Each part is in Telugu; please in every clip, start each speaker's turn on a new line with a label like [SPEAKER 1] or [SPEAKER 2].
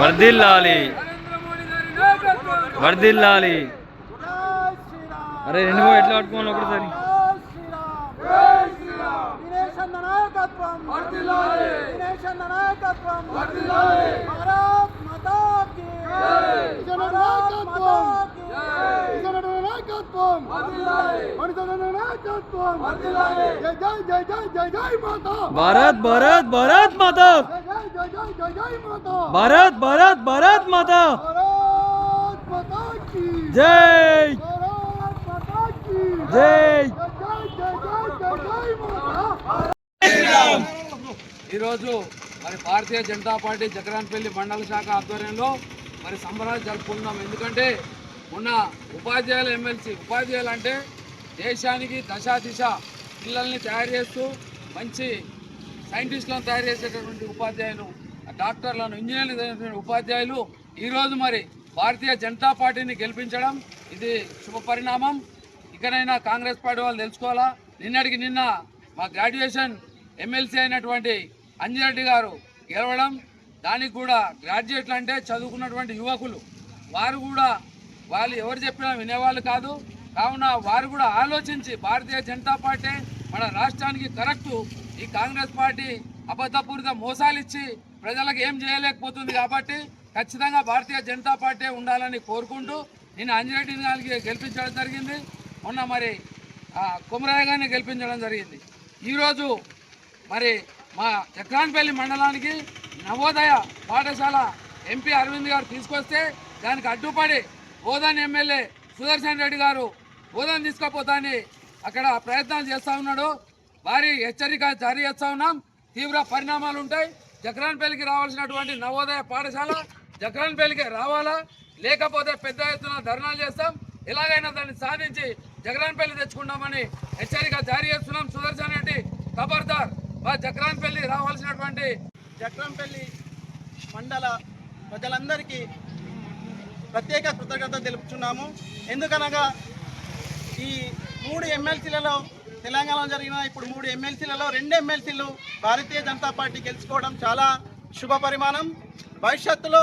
[SPEAKER 1] వర్దిల్లాలి వర్దిల్లాలి అరే రెండు పోయి ఎట్లా పట్టుకోవాలి ఒకటిసారి
[SPEAKER 2] మనిషి శ్రీరామ్ దినేష్ అన్న భారత్ భారత్
[SPEAKER 1] భారత్ భారత్ భారత్ భారత్ జై
[SPEAKER 3] ఈరోజు మరి భారతీయ జనతా పార్టీ జగరాన్పల్లి మండల శాఖ ఆధ్వర్యంలో మరి సంబరాలు జరుపుకుంటున్నాం. ఎందుకంటే ఉన్న ఉపాధ్యాయుల ఎమ్మెల్సీ ఉపాధ్యాయులు అంటే దేశానికి దశ దిశ పిల్లల్ని తయారు చేస్తూ మంచి సైంటిస్టులను తయారు చేసేటటువంటి ఉపాధ్యాయులు డాక్టర్లను ఇంజనీర్లు తయారు ఉపాధ్యాయులు ఈరోజు మరి భారతీయ జనతా పార్టీని గెలిపించడం ఇది శుభ పరిణామం. ఇకనైనా కాంగ్రెస్ పార్టీ వాళ్ళు తెలుసుకోవాలా? నిన్నటికి నిన్న మా గ్రాడ్యుయేషన్ ఎమ్మెల్సీ అయినటువంటి అంజిరెడ్డి గారు గెలవడం దానికి కూడా గ్రాడ్యుయేట్లు అంటే చదువుకున్నటువంటి యువకులు. వారు కూడా వాళ్ళు ఎవరు చెప్పినా వినేవాళ్ళు కాదు. కావున వారు కూడా ఆలోచించి భారతీయ జనతా పార్టీ మన రాష్ట్రానికి కరెక్ట్ ఈ కాంగ్రెస్ పార్టీ అబద్ధపూరిత మోసాలు ఇచ్చి ప్రజలకు ఏం చేయలేకపోతుంది కాబట్టి ఖచ్చితంగా భారతీయ జనతా పార్టీ ఉండాలని కోరుకుంటూ నేను అంజిరెడ్డి గారికి గెలిపించడం జరిగింది. మొన్న మరి కుమరయ్య గారిని గెలిపించడం జరిగింది. ఈరోజు మరి మా చక్రాన్పల్లి మండలానికి నవోదయ పాఠశాల ఎంపీ అరవింద్ గారు తీసుకొస్తే దానికి అడ్డుపడి ఓదాన్ ఎమ్మెల్యే సుదర్శన్ రెడ్డి గారు బోధన్ తీసుకుపోతాని అక్కడ ప్రయత్నాలు చేస్తూ ఉన్నాడు. భారీ హెచ్చరిక జారీ చేస్తూ ఉన్నాం. తీవ్ర పరిణామాలు ఉంటాయి. జక్రాన్పల్లికి రావాల్సినటువంటి నవోదయ పాఠశాల జక్రాన్పల్లికి రావాలా? లేకపోతే పెద్ద ఎత్తున ధర్నాలు చేస్తాం. ఎలాగైనా దాన్ని సాధించి జగరాన్పల్లి తెచ్చుకుంటామని హెచ్చరిక జారీ చేస్తున్నాం. సుదర్శన్ రెడ్డి ఖబర్దార్. మా జగరాన్పల్లి రావాల్సినటువంటి
[SPEAKER 2] చక్రంపల్లి మండల ప్రజలందరికీ ప్రత్యేక కృతజ్ఞత తెలుపుతున్నాము ఎందుకనగా ఈ మూడు ఎమ్మెల్సీలలో తెలంగాణలో జరిగిన ఇప్పుడు మూడు ఎమ్మెల్సీలలో రెండు ఎమ్మెల్సీలు భారతీయ జనతా పార్టీ గెలుచుకోవడం చాలా శుభ పరిమాణం. భవిష్యత్తులో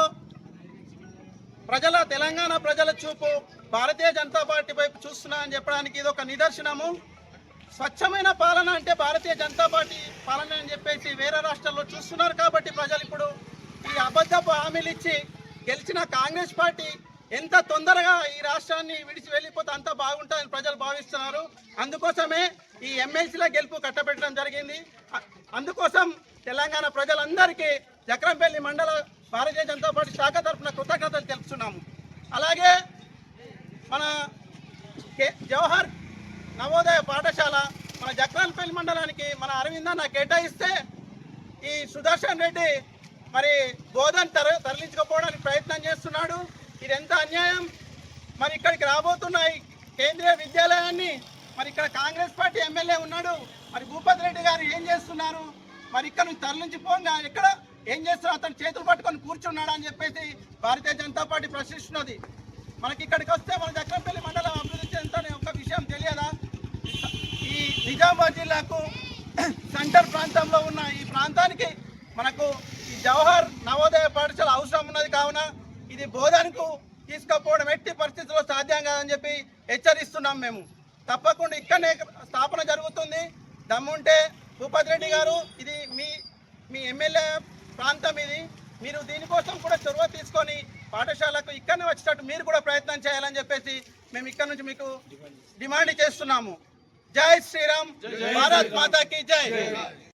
[SPEAKER 2] ప్రజల తెలంగాణ ప్రజల చూపు భారతీయ జనతా పార్టీ వైపు చూస్తున్నారని చెప్పడానికి ఇది ఒక నిదర్శనము. స్వచ్ఛమైన పాలన అంటే భారతీయ జనతా పార్టీ పాలన అని చెప్పేసి వేరే రాష్ట్రాల్లో చూస్తున్నారు కాబట్టి ప్రజలు ఇప్పుడు ఈ అబద్ధపు హామీలు ఇచ్చి గెలిచిన కాంగ్రెస్ పార్టీ ఎంత తొందరగా ఈ రాష్ట్రాన్ని విడిచి వెళ్ళిపోతే అంత బాగుంటుందని ప్రజలు భావిస్తున్నారు. అందుకోసమే ఈ ఎమ్మెల్సీల గెలుపు కట్టబెట్టడం జరిగింది. అందుకోసం తెలంగాణ ప్రజలందరికీ జక్రంపల్లి మండల భారతీయ జనతా పార్టీ శాఖ తరఫున కృతజ్ఞతలు తెలుపుతున్నాము. అలాగే మన కే- జవహర్ నవోదయ పాఠశాల మన జక్రాన్పల్లి మండలానికి మన అరవిందన్న కేటాయిస్తే ఈ సుదర్శన్ రెడ్డి మరి బోధన తర తరలించకపోవడానికి ప్రయత్నం చేస్తున్నాడు ఇది ఎంత అన్యాయం రాబోతున్నాయి. కేంద్రీయ విద్యాలయాన్ని మరి ఇక్కడ కాంగ్రెస్ పార్టీ ఎమ్మెల్యే ఉన్నాడు. మరి భూపతి రెడ్డి గారు ఏం చేస్తున్నారు? మరి ఇక్కడ నుంచి తరలించి పోగా. ఇక్కడ ఏం చేస్తున్నారు? అతను చేతులు పట్టుకొని కూర్చున్నాడు అని చెప్పేసి భారతీయ జనతా పార్టీ ప్రశ్నిస్తున్నది. మనకి ఇక్కడికి వస్తే మన జక్రంపల్లి మండలం అభివృద్ధి చెందుతానే ఒక విషయం తెలియదా? ఈ నిజామాబాద్ జిల్లాకు సెంటర్ ప్రాంతంలో ఉన్న ఈ ప్రాంతానికి మనకు ఈ జవహర్ నవోదయ పాఠశాల అవసరం ఉన్నది కావున ఇది బోధనకు తీసుకుపోవడం ఎట్టి పరిస్థితుల్లో కాదని చెప్పి హెచ్చరిస్తున్నాం మేము. తప్పకుండా ఇక్కడనే స్థాపన జరుగుతుంది. దమ్ముంటే భూపతి రెడ్డి గారు ఇది మీ మీ ఎమ్మెల్యే ప్రాంతం ఇది. మీరు దీనికోసం కూడా చొరవ తీసుకొని పాఠశాలకు ఇక్కడనే వచ్చేటట్టు మీరు కూడా ప్రయత్నం చేయాలని చెప్పేసి మేము ఇక్కడ నుంచి మీకు డిమాండ్ చేస్తున్నాము. జై శ్రీరామ్. భారత్ మాతాకి జై.